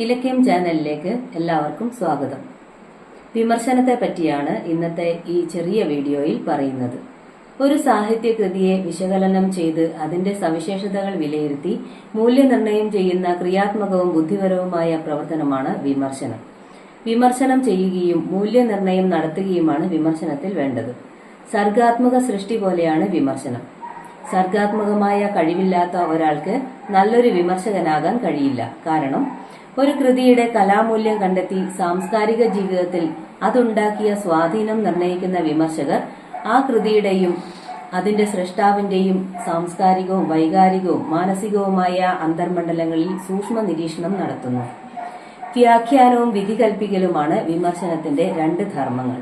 ഇലക്യം ചാനലിലേക്ക് എല്ലാവർക്കും സ്വാഗതം. വിമർശനത്തെ പറ്റിയാണ് ഇന്നത്തെ ഈ ചെറിയ വീഡിയോയിൽ പറയുന്നത്. ഒരു സാഹിത്യകൃതിയെ വിശകലനം ചെയ്ത് അതിന്റെ സവിശേഷതകൾ വിലയിരുത്തി മൂല്യനിർണയം ചെയ്യുന്ന ക്രിയാത്മകവും ബുദ്ധിപരവുമായ പ്രവർത്തനമാണ് വിമർശനം. വിമർശനം ചെയ്യുകയും മൂല്യനിർണയം നടത്തുകയുമാണ് വിമർശനത്തിൽ വേണ്ടത്. സർഗാത്മക സൃഷ്ടി പോലെയാണ് വിമർശനം. സർഗാത്മകമായ കഴിവില്ലാത്ത ഒരാൾക്ക് നല്ലൊരു വിമർശകനാകാൻ കഴിയില്ല. കാരണം ഒരു കൃതിയുടെ കലാമൂല്യം കണ്ടെത്തി സാംസ്കാരിക ജീവിതത്തിൽ അതുണ്ടാക്കിയ സ്വാധീനം നിർണയിക്കുന്ന വിമർശകർ ആ കൃതിയുടെയും അതിന്റെ സൃഷ്ടാവിന്റെയും സാംസ്കാരികവും വൈകാരികവും മാനസികവുമായ അന്തർമണ്ഡലങ്ങളിൽ സൂക്ഷ്മ നിരീക്ഷണം നടത്തുന്നു. വ്യാഖ്യാനവും വിധി കൽപ്പിക്കലുമാണ് വിമർശനത്തിന്റെ രണ്ട് ധർമ്മങ്ങൾ.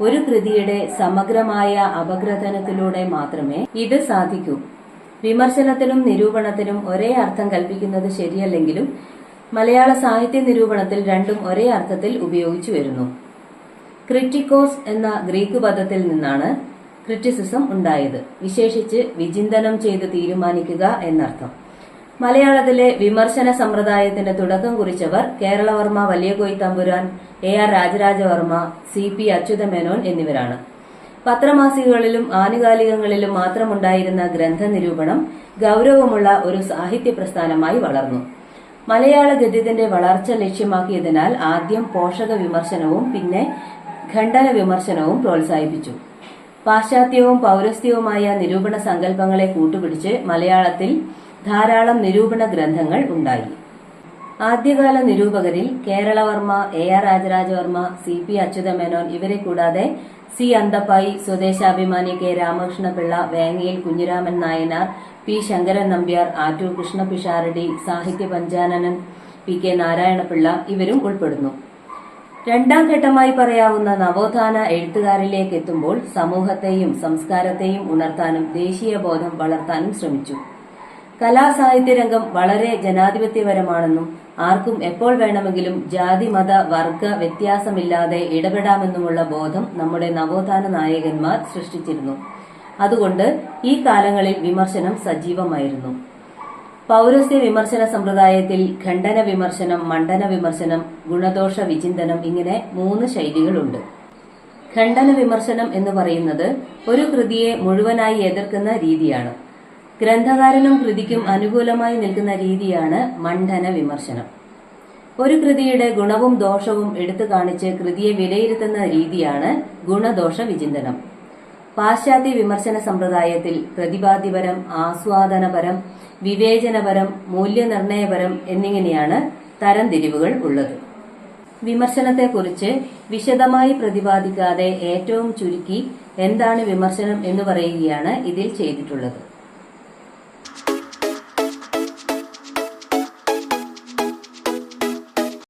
ഒരു കൃതിയുടെ സമഗ്രമായ അപഗ്രഥനത്തിലൂടെ മാത്രമേ ഇത് സാധിക്കൂ. വിമർശനത്തിനും നിരൂപണത്തിനും ഒരേ അർത്ഥം കൽപ്പിക്കുന്നത് ശരിയല്ലെങ്കിലും മലയാള സാഹിത്യ നിരൂപണത്തിൽ രണ്ടും ഒരേ അർത്ഥത്തിൽ ഉപയോഗിച്ചു വരുന്നു. ക്രിറ്റിക്കോസ് എന്ന ഗ്രീക്ക് പദത്തിൽ നിന്നാണ് ക്രിറ്റിസിസം ഉണ്ടായത്. വിശേഷിച്ച് വിചിന്തനം ചെയ്ത് തീരുമാനിക്കുക എന്നർത്ഥം. മലയാളത്തിലെ വിമർശന സമ്പ്രദായത്തിന്റെ തുടക്കം കുറിച്ചവർ Keralavarma Valiyakoyi Thampuran A R Rajarajavarma C P Achyuthamenon എന്നിവരാണ്. പത്രമാസികകളിലും ആനുകാലികങ്ങളിലും മാത്രമുണ്ടായിരുന്ന ഗ്രന്ഥ നിരൂപണം ഗൗരവമുള്ള ഒരു സാഹിത്യ പ്രസ്ഥാനമായി വളർന്നു. മലയാള ഗദ്യത്തിന്റെ വളർച്ച ലക്ഷ്യമാക്കിയതിനാൽ ആദ്യം പോഷക വിമർശനവും പിന്നെ ഖണ്ഡന വിമർശനവും പ്രോത്സാഹിപ്പിച്ചു. പാശ്ചാത്യവും പൗരസ്ത്യവുമായ നിരൂപണ സങ്കല്പങ്ങളെ കൂട്ടുപിടിച്ച് മലയാളത്തിൽ ധാരാളം നിരൂപണ ഗ്രന്ഥങ്ങൾ ഉണ്ടായി. ആദ്യകാല നിരൂപകരിൽ Keralavarma A R Rajarajavarma C P Achyuthamenon ഇവരെ കൂടാതെ C Anthappayi Swadeshabhimani K Ramakrishnapillai Vengayil Kunhiraman Nayanar P Sankaran Nambiar Attoor Krishna Pisharody Sahitya Panchananan P K Narayana Pillai ഇവരും ഉൾപ്പെടുന്നു. രണ്ടാം ഘട്ടമായി പറയാവുന്ന നവോത്ഥാന എഴുത്തുകാരിലേക്ക് എത്തുമ്പോൾ സമൂഹത്തെയും സംസ്കാരത്തെയും ഉണർത്താനും ദേശീയ ബോധം വളർത്താനും ശ്രമിച്ചു. കലാസാഹിത്യ രംഗം വളരെ ജനാധിപത്യപരമാണെന്നും ആർക്കും എപ്പോൾ വേണമെങ്കിലും ജാതി മത വർഗ വ്യത്യാസമില്ലാതെ ഇടപെടാമെന്നുമുള്ള ബോധം നമ്മുടെ നവോത്ഥാന നായകന്മാർ സൃഷ്ടിച്ചിരുന്നു. അതുകൊണ്ട് ഈ കാലങ്ങളിൽ വിമർശനം സജീവമായിരുന്നു. പൗരസ്ത്യ വിമർശന സമ്പ്രദായത്തിൽ ഖണ്ഡന വിമർശനം മണ്ഡന വിമർശനം ഗുണദോഷ വിചിന്തനം ഇങ്ങനെ മൂന്ന് ശൈലികളുണ്ട്. ഖണ്ഡന വിമർശനം എന്ന് പറയുന്നത് ഒരു കൃതിയെ മുഴുവനായി എതിർക്കുന്ന രീതിയാണ്. ഗ്രന്ഥകാരനും കൃതിക്കും അനുകൂലമായി നിൽക്കുന്ന രീതിയാണ് മണ്ഡന വിമർശനം. ഒരു കൃതിയുടെ ഗുണവും ദോഷവും എടുത്തു കാണിച്ച് കൃതിയെ വിലയിരുത്തുന്ന രീതിയാണ് ഗുണദോഷ വിചിന്തനം. പാശ്ചാത്യ വിമർശന സമ്പ്രദായത്തിൽ പ്രതിപാദ്യപരം ആസ്വാദനപരം വിവേചനപരം മൂല്യനിർണയപരം എന്നിങ്ങനെയാണ് തരംതിരിവുകൾ ഉള്ളത്. വിമർശനത്തെക്കുറിച്ച് വിശദമായി പ്രതിപാദിക്കാതെ ഏറ്റവും ചുരുക്കി എന്താണ് വിമർശനം എന്ന് പറയുകയാണ് ഇതിൽ ചെയ്തിട്ടുള്ളത്.